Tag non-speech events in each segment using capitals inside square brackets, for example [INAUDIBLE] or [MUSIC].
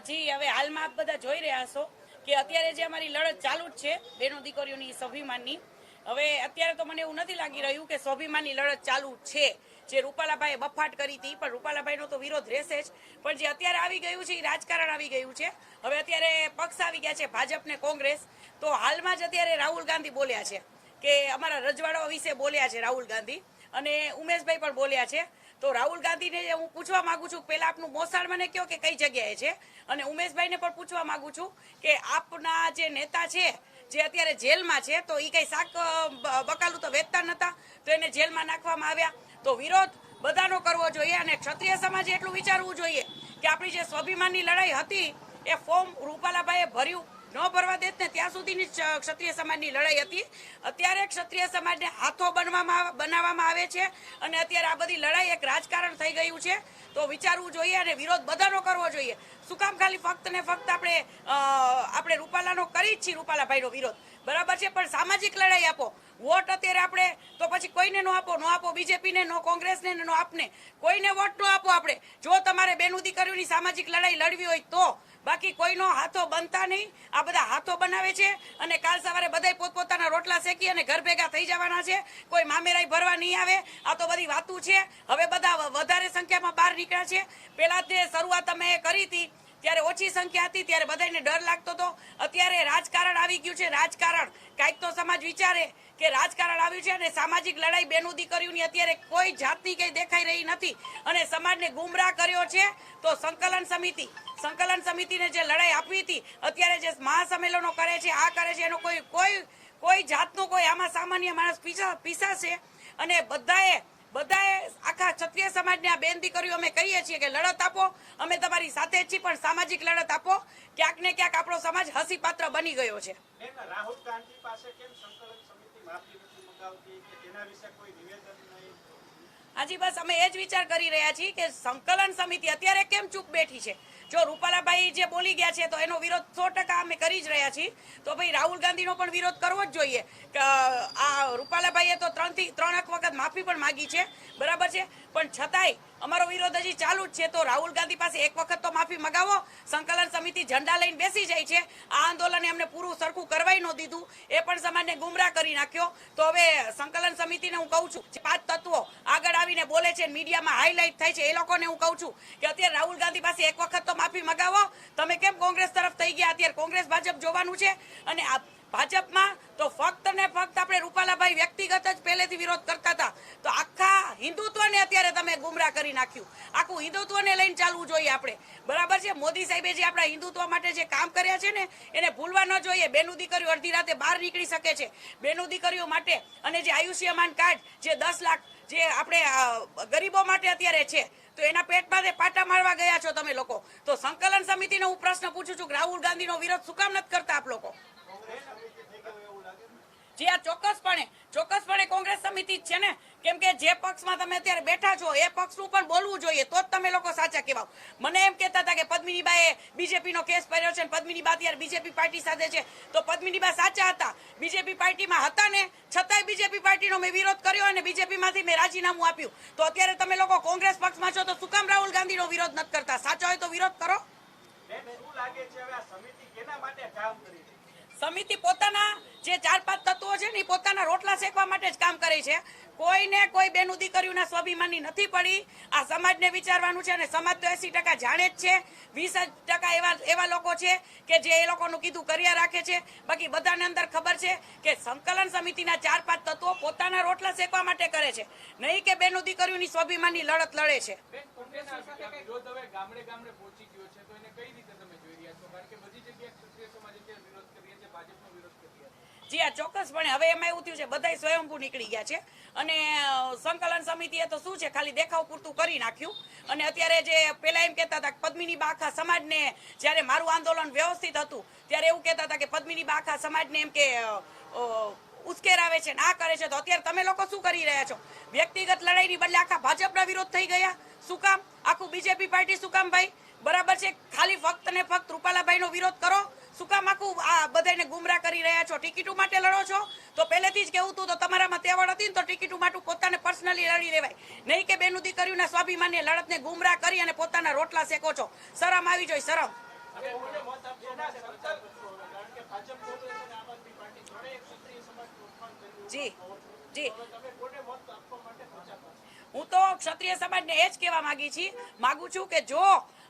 જી, હવે હાલમાં આપ બધા જોઈ રહ્યા છો કે અત્યારે જે અમારી લડત ચાલુ જ છે, બેનો દીકરીઓની સ્વાભિમાનની. હવે અત્યારે તો મને એવું નથી લાગી રહ્યું કે સ્વાભિમાનની લડત ચાલુ છે. જે રૂપાલાભાઈએ બફાટ કરી હતી, પણ રૂપાલાભાઈનો તો વિરોધ રહેશે જ. પણ જે અત્યારે આવી ગયું છે એ રાજકારણ આવી ગયું છે. હવે અત્યારે પક્ષ આવી ગયા છે, ભાજપ ને કોંગ્રેસ. તો હાલમાં જ અત્યારે રાહુલ ગાંધી બોલ્યા છે કે અમારા રજવાડા વિશે બોલ્યા છે રાહુલ ગાંધી. અને ઉમેશભાઈ પણ બોલ્યા છે. તો રાહુલ ગાંધીને હું પૂછવા માંગુ છું પહેલાં આપનું મોસાળ મને કહો કે કઈ જગ્યાએ છે? અને ઉમેશભાઈને પણ પૂછવા માંગુ છું કે આપના જે નેતા છે, જે અત્યારે જેલમાં છે, તો એ કઈ શાક બકાલું તો વેચતા નતા, તો એને જેલમાં નાખવામાં આવ્યા. તો વિરોધ બધાનો કરવો જોઈએ અને ક્ષત્રિય સમાજે એટલું વિચારવું જોઈએ કે આપણી જે સ્વાભિમાનની લડાઈ હતી, એ ફોર્મ રૂપાલાભાઈએ ભર્યું. ન ભરવા દેત ને ત્યાં સુધીની ક્ષત્રિય સમાજની લડાઈ હતી. અત્યારે ક્ષત્રિય સમાજને હાથો બનવામાં બનાવવામાં આવે છે અને અત્યારે આ બધી લડાઈ એક રાજકારણ થઈ ગયું છે. તો વિચારવું જોઈએ અને વિરોધ બધાનો કરવો જોઈએ. શું કામ ખાલી ફક્ત ને ફક્ત આપણે આપણે રૂપાલાનો કરી જ છીએ રૂપાલાભાઈનો વિરોધ. બરાબર છે, પણ સામાજિક લડાઈ આપો. વોટ અત્યારે આપણે તો પછી કોઈને નો આપો નો આપો બીજેપીને, નો કોંગ્રેસને, નો આપને. કોઈને વોટ નો આપો આપણે. જો તમારે બેનું દીકરીઓની સામાજિક લડાઈ લડવી હોય તો. બાકી કોઈનો હાથો બનતા નહીં. આ બધા હાથો બનાવે છે અને કાલ સવારે બધાય પોતપોતાના રોટલા શેકી અને ઘર ભેગા થઈ જવાના છે. કોઈ મામેરાઈ ભરવા નહીં આવે. આ તો બધી વાતું છે. હવે બધા વધારે સંખ્યામાં બહાર નીકળ્યા છે. પહેલાં જે શરૂઆત અમે કરી હતી. ત્યારે ઓછી સંખ્યા હતી, ત્યારે બધાને ડર લાગતો હતો. અત્યારે રાજકારણ આવી ગયું છે, રાજકારણ. કાંઈક તો સમાજ વિચારે કે રાજકારણ આવ્યું છે અને સામાજિક લડાઈ બેનું દીકરીઓની અત્યારે કોઈ જાતની કંઈ દેખાઈ રહી નથી. અને સમાજને ગુમરાહ કર્યો છે, તો સંકલન સમિતિ, સંકલન સમિતિને જે લડાઈ આપવી હતી, અત્યારે જે મહાસંમેલનો કરે છે, આ કરે છે, એનો કોઈ કોઈ કોઈ જાતનો કોઈ આમાં સામાન્ય માણસ પીસા પીસાશે. અને બધાએ બધાએ આખા ક્ષત્રિય સમાજને આ બેન દીકરીઓ અમે કહીએ છીએ કે લડત આપો, અમે તમારી સાથે જ છીએ, પણ સામાજિક લડત આપો. ક્યાંક ને ક્યાંક આપણો સમાજ હસી પાત્ર બની ગયો છે. રાહુલ ગાંધી પાસે કેમ સંકલન સમિતિ માફી નથી મંગાવતી કે તેના વિશે કોઈ નિવેદન હાજી બસ અમે એ જ વિચાર કરી રહ્યા છીએ કે સંકલન સમિતિ અત્યારે કેમ ચૂપ બેઠી છે? જો રૂપાલાભાઈ જે બોલી ગયા છે, તો એનો વિરોધ સો ટકા અમે કરી જ રહ્યા છીએ. તો ભાઈ રાહુલ ગાંધીનો પણ વિરોધ કરવો જ જોઈએ. આ રૂપાલાભાઈએ તો ત્રણથી, ત્રણ એક વખત માફી પણ માગી છે. બરાબર છે? પણ છતાંય અમારો વિરોધ હજી ચાલુ જ છે. તો રાહુલ ગાંધી પાસે એક વખત તો માફી મગાવો. સંકલન સમિતિ ઝંડા લઈને બેસી જાય છે. આ આંદોલન એમને પૂરું સરખું કરવાય ન દીધું. એ પણ સમાજને ગુમરાહ કરી નાખ્યો. તો હવે સંકલન સમિતિને હું કહું છું પાંચ તત્વો આવીને બોલે છે, મીડિયામાં હાઇલાઇટ થાય છે, એ લોકોને હું કહું છું કે અત્યારે રાહુલ ગાંધી પાસે એક વખત તો માફી મગાવો. તમે કેમ કોંગ્રેસ તરફ થઈ ગયા? અત્યારે કોંગ્રેસ ભાજપ જોવાનું છે અને ભાજપમાં તો ફક્ત ને ફક્ત આપણે રૂપાલાભાઈ વ્યક્તિગત જ પહેલેથી વિરોધ કરતા હતા. તો આખા હિન્દુત્વને અત્યારે તમે ગુમરા કરી નાખ્યું. આખું હિન્દુત્વને લઈને ચાલવું જોઈએ આપણે. બરાબર છે? મોદી સાહેબે જે આપણા હિન્દુત્વ માટે જે કામ કર્યા છે ને, એને ભૂલવા ન જોઈએ. બેનું દીકરીઓ અડધી રાતે બહાર નીકળી શકે છે. બેનું દીકરીઓ માટે અને જે આયુષ્યમાન કાર્ડ જે દસ લાખ જે આપણે ગરીબો માટે અત્યારે છે, તો એના પેટમાં પાટા મારવા ગયા છો તમે લોકો. તો સંકલન સમિતિનો હું પ્રશ્ન પૂછું છું કે રાહુલ ગાંધીનો વિરોધ શું કામ નથી કરતા આપ લોકો? જે આ ચોક્કસપણે ચોક્કસપણે કોંગ્રેસ સમિતિ જ છે ને. કેમ કે જે પક્ષમાં તમે અત્યારે બેઠા છો, એ પક્ષનું પણ બોલવું જોઈએ, તો જ તમે લોકો સાચા કહેવાઓ. મને એમ કહેતા હતા કે પદ્મિનીબાએ બીજેપીનો કેસ કર્યો છે પદ્મિનીબા અત્યારે બીજેપી પાર્ટી સાથે છે. તો પદ્મિનીબા સાચા હતા. બીજેપી પાર્ટીમાં હતા ને, છતાંય બીજેપી પાર્ટીનો મેં વિરોધ કર્યો અને બીજેપીમાંથી મેં રાજીનામું આપ્યું. તો અત્યારે તમે લોકો કોંગ્રેસ પક્ષમાં છો તો શું કામ રાહુલ ગાંધીનો વિરોધ નથી કરતા? સાચો હોય તો વિરોધ કરો. શું લાગે છે સમિતિ કેના માટે કામ કરી સમિતિ પોતાના જે ચાર પાંચ તત્વો છે ને એ પોતાના રોટલા શેકવા માટે જ કામ કરે છે. કોઈને કોઈ બેનું દીકરીઓના સ્વાભિમાની નથી પડી. આ સમાજને વિચારવાનું છે અને સમાજ તો એસી ટકા જાણે જ છે. વીસ ટકા એવા એવા લોકો છે કે જે એ લોકોનું કીધું કર્યા રાખે છે. બાકી બધાને અંદર ખબર છે કે સંકલન સમિતિના ચાર પાંચ તત્વો પોતાના રોટલા શેકવા માટે કરે છે. નહીં કે બેનું દીકરીઓની સ્વાભિમાની લડત લડે છે. પહોંચી ગયો છે તો એને કઈ રીતે તમે જોઈ રહ્યા છો કારણ કે બધી જગ્યાએ ક્ષત્રિય સમાજ અત્યારે વિરોધ કરી રહ્યા છે ભાજપનો વિરોધ કરી રહ્યા છે જી, આ ચોક્કસપણે. હવે એમાં એવું થયું છે, બધાય સ્વયંભૂ નીકળી ગયા છે. અને સંકલન સમિતિએ તો શું છે, ખાલી દેખાવ પૂરતું કરી નાખ્યું. અને અત્યારે જે પેલા એમ કહેતા હતા પદ્મિની બાખા સમાજને જ્યારે મારું આંદોલન વ્યવસ્થિત હતું, ત્યારે એવું કહેતા હતા કે પદ્મિની બાખા સમાજને એમ કે ઉશ્કેરાવે છે, ના કરે છે. તો અત્યારે તમે લોકો શું કરી રહ્યા છો? વ્યક્તિગત લડાઈની બદલે આખા ભાજપના વિરોધ થઈ ગયા. શું કામ? આખું બીજેપી પાર્ટી શું કામ ભાઈ? બરાબર છે, ખાલી ફક્ત ને ફક્ત રૂપાલાભાઈનો વિરોધ કરો. શું આ બધાને ગુમરા કરી રહ્યા છો? ટિકિટો માટે લડો છો? તો પહેલેથી જ કેવું હતું, તો તમારામાં તેવડ હતી ને તો ટિકિટો માટે પોતાને પર્સનલી લડી લેવાય. નહીં કે બેનું દીકરીઓના સ્વાભિમાનને લડતને ગુમરા કરી અને પોતાના રોટલા શેકો છો. શરમ આવી જોઈએ શરમ. જી જી. હું તો ક્ષત્રિય સમાજને એ જ કહેવા માંગી છી, માગું છું કે જો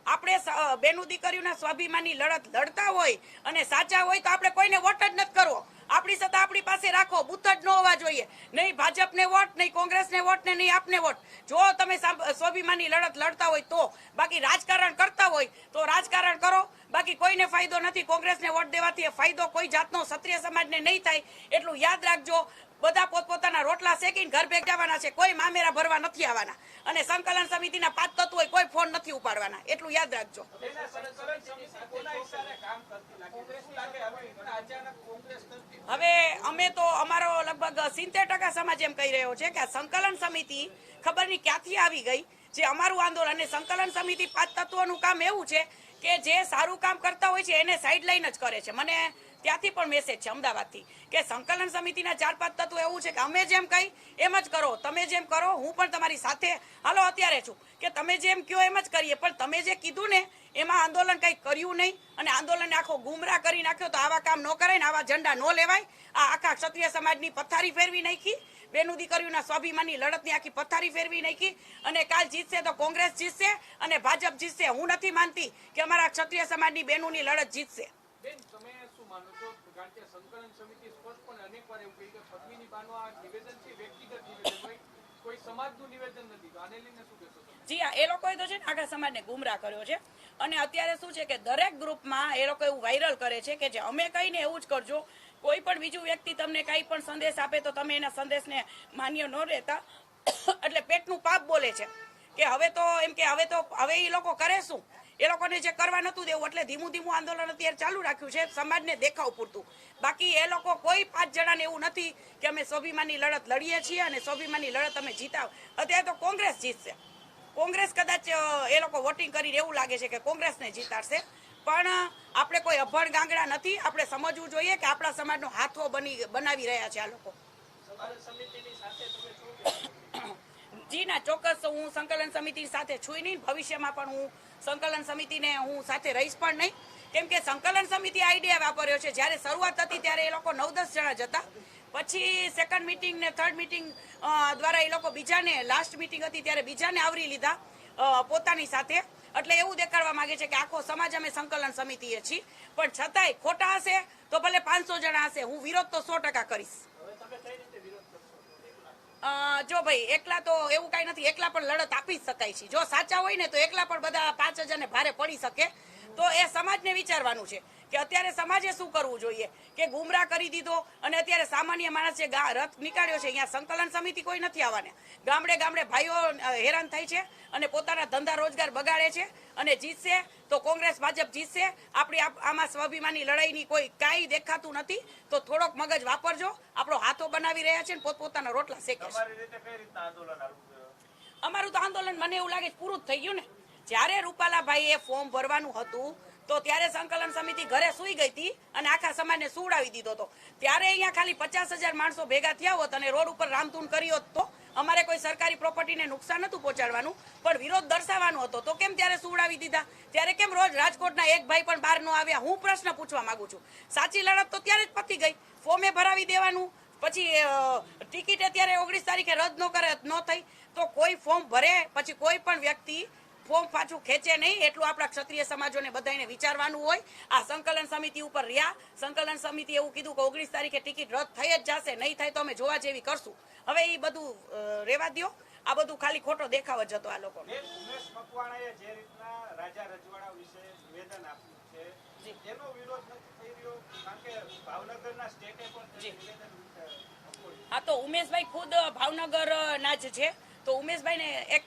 આપણે બેનું દીકરીઓના સ્વાભિમાનની લડત લડતા હોય અને સાચા હોય તો આપણે કોઈને વોટ જ નથી કરવો. આપણી સત્તા આપણી પાસે રાખો, બુથ જ ન હોવા જોઈએ. નહીં ભાજપને વોટ, નહીં કોંગ્રેસને વોટ ને નહીં આપને વોટ. જો તમે સ્વાભિમાની લડત લડતા હોય તો, બાકી રાજકારણ કરતા હોય તો રાજકારણ કરો. બાકી કોઈને ફાયદો નથી, કોંગ્રેસને વોટ દેવાથી ફાયદો કોઈ જાતનો ક્ષત્રિય સમાજને નહીં થાય. એટલું યાદ રાખજો બધા પોતપોતાના રોટલા શેકીને ઘર ભેગ જવાના છે. કોઈ મામેરા ભરવા નથી આવવાના. અને સંકલન સમિતિના પાંચ તત્વો કોઈ ફોન નથી ઉપાડવાના. એટલું યાદ રાખજો. હવે અમે તો અમારો લગભગ સિત્તેર ટકા સમાજ એમ કહી રહ્યો છે કે આ સંકલન સમિતિ ખબર નહીં ક્યાંથી આવી ગઈ? જે અમારું આંદોલન અને સંકલન સમિતિ પાંચ તત્વોનું કામ એવું છે કે જે સારું કામ કરતા હોય છે એને સાઈડ લાઈન જ કરે છે. મને ત્યાંથી પણ મેસેજ છે અમદાવાદથી કે સંકલન સમિતિના ચાર પાંચ તત્વો એવું છે કે અમે જેમ કહી એમ જ કરો, તમે જેમ કરો, હું પણ તમારી સાથે. હાલો, અત્યારે છું કે તમે જેમ કહો એમ જ કરીએ, પણ તમે જે કીધું ને, એમાં આંદોલન કંઈ કર્યું નહીં અને આંદોલનને આખો ગુમરાહ કરી નાખ્યો તો આવા કામ ન કરાય ને, આવા ઝંડા ન લેવાય. આ આખા ક્ષત્રિય સમાજની પથારી ફેરવી નાખી. બેનું દીકરીઓના સ્વાભિમાનની લડતની આખી પથારી ફેરવી નાખી. અને કાલ જીતશે તો કોંગ્રેસ જીતશે અને ભાજપ જીતશે. હું નથી માનતી કે અમારા ક્ષત્રિય સમાજની બેનુંની લડત જીતશે. બેન, તમે કે સંકલન સમિતિ સ્પષ્ટપણે અનેક વાર એવું કહ્યું કે પદ્મિની બાનું આ નિવેદન છે, વ્યક્તિગત નિવેદન. કોઈ જી, હા, એ લોકોએ તો છે ને આખા સમાજને ગુમરાહ કર્યો છે. અને અત્યારે શું છે કે દરેક ગ્રુપમાં એ લોકો એવું વાયરલ કરે છે કે જે અમે કહીને એવું જ કરજો. કોઈ પણ બીજું વ્યક્તિ તમને કંઈ પણ સંદેશ આપે તો તમે એના સંદેશને માન્ય ન રહેતા. [COUGHS] એટલે પેટનું પાપ બોલે છે. કે હવે તો એમ કે હવે તો હવે એ લોકો કરે શું? એ લોકોને જે કરવા નતું દેવું એટલે ધીમું ધીમું આંદોલન અત્યારે ચાલુ રાખ્યું છે. સમાજને દેખાવ પૂરતું. બાકી એ લોકો કોઈ પાંચ જણાને એવું નથી કે અમે સ્વાભિમાનની લડત લડીએ છીએ અને સ્વાભિમાનની લડત અમે જીતાવ. અત્યારે તો કોંગ્રેસ જીતશે. કોંગ્રેસ કદાચ એ લોકો વોટિંગ કરીને એવું લાગે છે કે કોંગ્રેસને જીતાડશે. પણ આપણે કોઈ અભણ ગાંગડા નથી. આપણે સમજવું જોઈએ કે આપણા સમાજનો હાથો બની બનાવી રહ્યા છે આ લોકો? જી ના ચોક્કસ હું સંકલન સમિતિ સાથે છું નહીં. ભવિષ્યમાં પણ હું સંકલન સમિતિને હું સાથે રહીશ પણ નહીં. કેમ કે સંકલન સમિતિ આઈડિયા વાપર્યો છે. જ્યારે શરૂઆત હતી ત્યારે એ લોકો નવ દસ જણા જ હતા. પછી સેકન્ડ મિટિંગ ને થર્ડ મિટિંગ દ્વારા એ લોકો બીજાને લાસ્ટ મિટિંગ હતી ત્યારે બીજાને આવરી લીધા પોતાની સાથે. એટલે એવું દેખાડવા માંગે છે કે આખો સમાજ અમે સંકલન સમિતિએ છીએ. પણ છતાંય ખોટા હશે તો ભલે પાંચસો જણા હશે. હું વિરોધ તો સો કરીશ હવે તમે કઈ રીતે વિરોધ કરશો એકલા? અ, જો ભાઈ, એકલા તો એવું કઈ નથી. એકલા પણ લડત આપી શકાય છે. જો સાચા હોય ને તો એકલા પણ બધા પાંચ હજારને ભારે પડી શકે. તો એ સમાજને વિચારવાનું છે કે અત્યારે સમાજે શું કરવું જોઈએ? કે ગુમરાહ કરી દીધો અને અત્યારે સામાન્ય માણસ જે રથ નીકાળ્યો છે અહીંયા સંકલન સમિતિ કોઈ નથી આવવાના. ગામડે ગામડે ભાઈઓ હેરાન થાય છે અને પોતાના ધંધા રોજગાર બગાડે છે અને જીતશે તો કોંગ્રેસ ભાજપ જીતશે. આપણી આમાં સ્વાભિમાની લડાઈની કોઈ કાંઈ દેખાતું નથી. તો થોડોક મગજ વાપરજો. આપણો હાથો બનાવી રહ્યા છે ને પોતપોતાના રોટલા શેકે છે? અમારું તો આંદોલન મને એવું લાગે પૂરું જ થઈ ગયું ને. જ્યારે રૂપાલાભાઈએ ફોર્મ ભરવાનું હતું, તો ત્યારે સંકલન સમિતિ ઘરે સુઈ ગઈ હતી અને આખા સમાજને સુવડાવી દીધો હતો. ત્યારે અહીંયા ખાલી પચાસ હજાર માણસો ભેગા થયા હોત અને રોડ ઉપર રામધૂન કરી હોત અમારે કોઈ સરકારી પ્રોપર્ટીને નુકસાન નતું પહોંચાડવાનું, પણ વિરોધ દર્શાવવાનો હતો. તો કેમ ત્યારે સુવડાવી દીધા? ત્યારે કેમ રોજ રાજકોટના એક ભાઈ પણ બહાર ન આવ્યા? હું પ્રશ્ન પૂછવા માંગુ છું. સાચી લડત તો ત્યારે જ પતી ગઈ. ફોર્મે ભરાવી દેવાનું, પછી ટિકિટ અત્યારે ઓગણીસ તારીખે રદ ન કરે, ન થઈ, તો કોઈ ફોર્મ ભરે, પછી કોઈ પણ વ્યક્તિ ફોર્મ પાછું ખેંચે નહીં એટલું આપણા ક્ષત્રિય સમાજોને બધાને વિચારવાનું હોય. આ સંકલન સમિતિ ઉપર રહ્યા. સંકલન સમિતિ એવું કીધું કે ઓગણીસ તારીખે ટિકિટ રદ થઈ જ જશે નહીં થાય તો અમે જોવા જેવી કરશું. હવે એ બધું રેવા દો દ્યો. આ બધું ખાલી ખોટો દેખાવ જ હતો આ લોકો ઉમેશ મકવાણાએ જે રીતના રાજા રજવાડા વિશે નિવેદન આપ્યું છે એનો વિરોધ નથી થઈ રહ્યો? કારણ કે ભાવનગરના સ્ટેટે પણ તે જી. નિવેદન આપવું હા તો ઉમેશભાઈ ખુદ ભાવનગર ના જ છે. તો ઉમેશભાઈને એક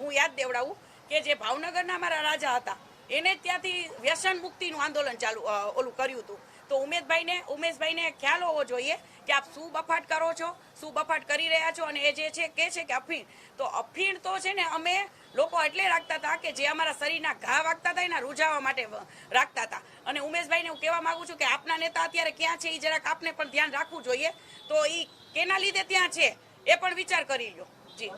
હું યાદ દેવડાવું. કે જે ભાવનગરના અમારા રાજા હતા, એને ત્યાંથી વ્યસન મુક્તિનું આંદોલન ચાલુ ઓલું કર્યું હતું. તો ઉમેશભાઈને ઉમેશભાઈને ખ્યાલ હોવો જોઈએ કે આપ શું બફાટ કરો છો, શું બફાટ કરી રહ્યા છો અને એ જે છે, કે છે કે અફીણ. તો અફીણ તો છે ને અમે લોકો એટલે રાખતા હતા કે જે અમારા શરીરના ઘા વાગતા હતા, એના રૂઝાવા માટે રાખતા હતા. અને ઉમેશભાઈને હું કહેવા માગું છું કે આપના નેતા અત્યારે ક્યાં છે, એ જરાક આપને પણ ધ્યાન રાખવું જોઈએ. તો એ કેના લીધે ત્યાં છે, એ પણ વિચાર કરી લ્યો. જી.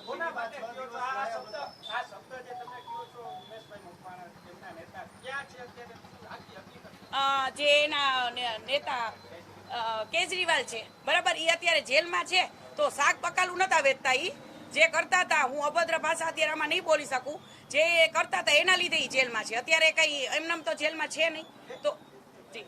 એના નેતા કેજરીવાલ છે, બરાબર? એ અત્યારે જેલમાં છે, તો શાક પકાલું નતા વેચતા ઈ. જે કરતા હતા, હું અભદ્ર ભાષા અત્યારે આમાં નહીં બોલી શકું. જે એ કરતા હતા, એના લીધે ઈ જેલમાં છે. અત્યારે કઈ એમનેમ તો જેલમાં છે નહીં. તો, જી.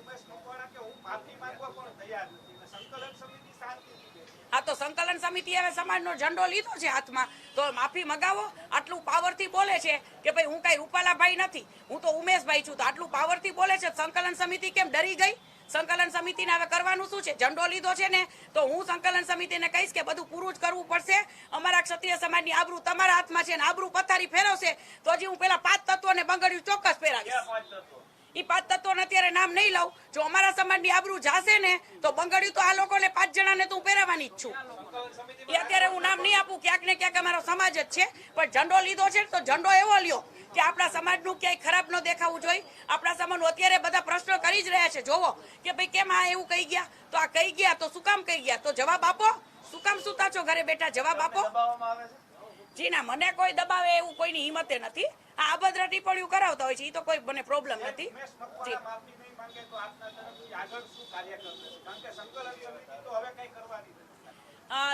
ઉમેશ મકવાણા કે હું માફી માંગવા પણ તૈયાર નથી. સંકલન સમિતિ શાંતિથી છે આ તો સંકલન સમિતિ હવે સમાજનો ઝંડો લીધો છે હાથમાં. તો માફી મગાવો, આટલું પાવરથી બોલે છે કે ભાઈ હું કઈ રૂપાલાભાઈ નથી, હું તો ઉમેશભાઈ છું. તો આટલું પાવરથી બોલે છે, સંકલન સમિતિ કેમ ડરી ગઈ? સંકલન સમિતિને હવે કરવાનું શું છે? ઝંડો લીધો છે ને, તો હું સંકલન સમિતિને કહીશ કે બધું પૂરું જ કરવું પડશે. અમારા ક્ષત્રિય સમાજની આબરૂ તમારા હાથમાં છે ને આબરૂ પથારી ફેરવશે. તો હજી હું પેલા પાંચ તત્વોને બંગડ્યું ચોક્કસ ફેરાવીશ. ઈ પાંચ તત્વોને અત્યારે નામ નહીં લઉં. જો અમારા સમાજની આબરૂ જાશે ને તો બંગડ્યું તો આ લોકોને પાંચ જણાને તો હું પહેરાવાની જ છું. એ અત્યારે હું નામ નહીં આપું ક્યાંક ને ક્યાંક અમારો સમાજ જ છે. પણ ઝંડો લીધો છે તો ઝંડો એવો લ્યો કે આપણા સમાજનું ક્યાંય ખરાબ ન દેખાવું જોઈએ. આપણા સમાજનું અત્યારે બધા પ્રશ્નો કરી જ રહ્યા છે. જોવો કે ભાઈ કેમ આ એવું કહી ગયા? તો આ કહી ગયા તો શું કામ કહી ગયા? તો જવાબ આપો. શું કામ સુતા છો ઘરે બેઠા? જવાબ આપો. જી ના મને કોઈ દબાવે એવું કોઈની હિંમતે નથી. આ અભદ્ર ટિપ્પણીઓ કરાવતા હોય છે એ તો કોઈ મને પ્રોબ્લેમ નથી.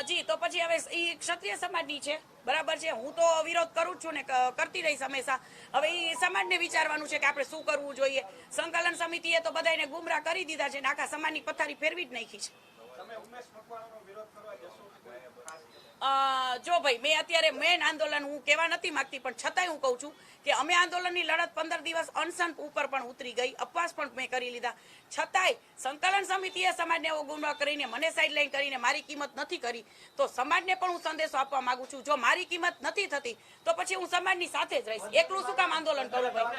જી. તો પછી હવે એ ક્ષત્રિય સમાજની છે. બરાબર છે? હું તો વિરોધ કરું છું ને કરતી રહીશ હંમેશા. હવે એ સમાજને વિચારવાનું છે કે આપણે શું કરવું જોઈએ? સંકલન સમિતિએ તો બધાને ગુમરાહ કરી દીધા છે ને આખા સમાજની પથારી ફેરવી જ નાખી છે. તમે ઉમેશ મકવાણાનો વિરોધ કરવા જશો? કે ખાસ અ, જો ભાઈ, મેં અત્યારે મેન આંદોલન હું કહેવા નથી માંગતી, પણ છતાંય હું કહું છું કે અમે આંદોલનની લડત પંદર દિવસ અનશન ઉપર પણ ઉતરી ગઈ. અપવાસ પણ મેં કરી લીધા. છતાંય સંકલન સમિતિએ સમાજને એવો ગુમરાહ કરીને, મને સાઈડલાઈન કરીને મારી કિંમત નથી કરી, તો સમાજને પણ હું સંદેશો આપવા માંગુ છું. જો મારી કિંમત નથી થતી, તો પછી હું સમાજની સાથે જ રહીશ. એકલું શું કામ આંદોલન કરું ભાઈ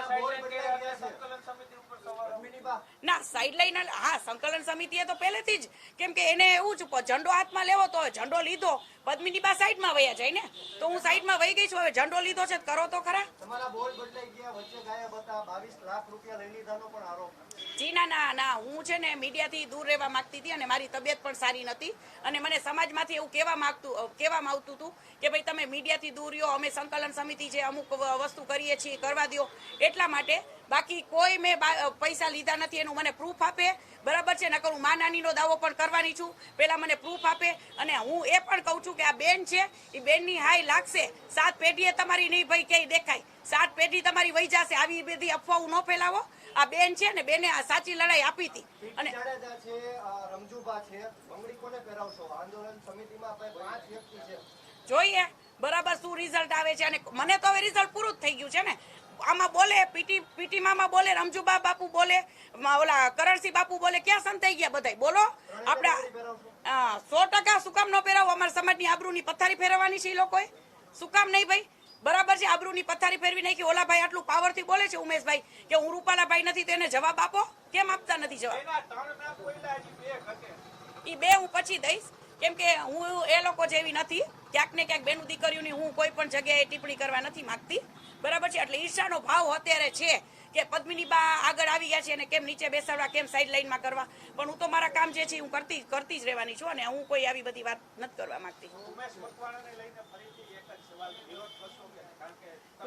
ના સાઈડલાઈન હા, સંકલન સમિતિએ તો પહેલેથી જ, કેમ કે એને એવું જ ઝંડો હાથમાં લેવો તો ઝંડો લીધો, પદ્મિની બા સાઈડમાં વયા જાય ને? તો હું સાઈડમાં વહી ગઈ છું, હવે ઝંડો લીધો છે કરો તો ખરા. તમારા બોલ બદલાઈ ગયા, વચ્ચે ગાયબ હતા, બાવીસ લાખ રૂપિયા લઈ લીધાનો પણ આરોપ. જી ના ના ના હું છે ને મીડિયાથી દૂર રહેવા માંગતી હતી અને મારી તબિયત પણ સારી નથી અને મને સમાજમાંથી એવું કહેવા માગતું કહેવામાં આવતું હતું કે ભાઈ, તમે મીડિયાથી દૂર રહ્યો, અમે સંકલન સમિતિ છે, અમુક વસ્તુ કરીએ છીએ, કરવા દો એટલા માટે બાકી કોઈ મેં પૈસા લીધા નથી, એનું મને પ્રૂફ આપે. બરાબર છે? નકર હું માનાનીનો દાવો પણ કરવાની છું. પહેલાં મને પ્રૂફ આપે. અને હું એ પણ કહું છું કે આ બેન છે એ બેનની હાઈ લાગશે. સાત પેઢીએ તમારી નહીં ભાઈ ક્યાંય દેખાય. સાત પેઢી તમારી વહી જશે. આવી બધી અફવાઓ ન ફેલાવો. આ બેન છે ને બેને આ સાચી લડાઈ આપી હતી. અને આપણે જોઈએ બરાબર શું રિઝલ્ટ આવે છે અને મને તો હવે રિઝલ્ટ પૂરું જ થઈ ગયું છે ને. આમાં બોલે પીટી પીટી મામા બોલે રમજુબા બાપુ બોલે ઓલા કરણસિંહ બાપુ બોલે ક્યાં સંતાઈ ગયા બધાય? બોલો આપડા આ, સો ટકા શું કામ ન પહેરાવો અમારા સમાજની આબરૂની પથારી ફેરવવાની છે એ લોકોએ. શું કામ નહીં ભાઈ. બરાબર છે આબરૂની પથારી ફેરવી નાખી ઓલા ભાઈ આટલું પાવરથી બોલે છે ઉમેશભાઈ કે હું રૂપાલાભાઈ નથી તેને જવાબ આપો? કેમ આપતા નથી જવાબ? એ બે હું પછી દઈશ. કેમ કે હું એ લોકો જેવી નથી. ક્યાંક ને ક્યાંક બેનું દીકરીઓની હું કોઈ પણ જગ્યાએ ટિપ્પણી કરવા નથી માંગતી. બરાબર છે એટલે ઈર્ષાનો ભાવ અત્યારે છે કે પદ્મિની બા આગળ આવી ગયા છે અને કેમ નીચે બેસાડવા કેમ સાઈડ લાઈનમાં કરવા? પણ હું તો મારા કામ જે છે હું કરતી કરતી જ રહેવાની છું અને હું કોઈ આવી બધી વાત નથી કરવા માંગતી.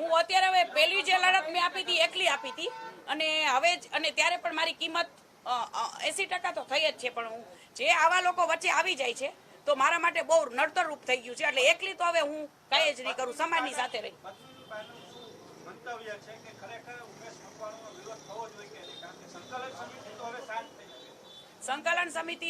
હું અત્યારે હવે પહેલી જે લડત મેં આપી હતી એકલી આપી હતી. અને હવે જ અને ત્યારે પણ મારી કિંમત એસી ટકા તો થઈ જ છે પણ હું જે આવા લોકો વચ્ચે આવી જાય છે તો મારા માટે બહુ નડતરરૂપ થઈ ગયું છે. એટલે એકલી તો હવે હું કઈ જ નહીં કરું સમાજની સાથે રહી. સંકલન સમિતિ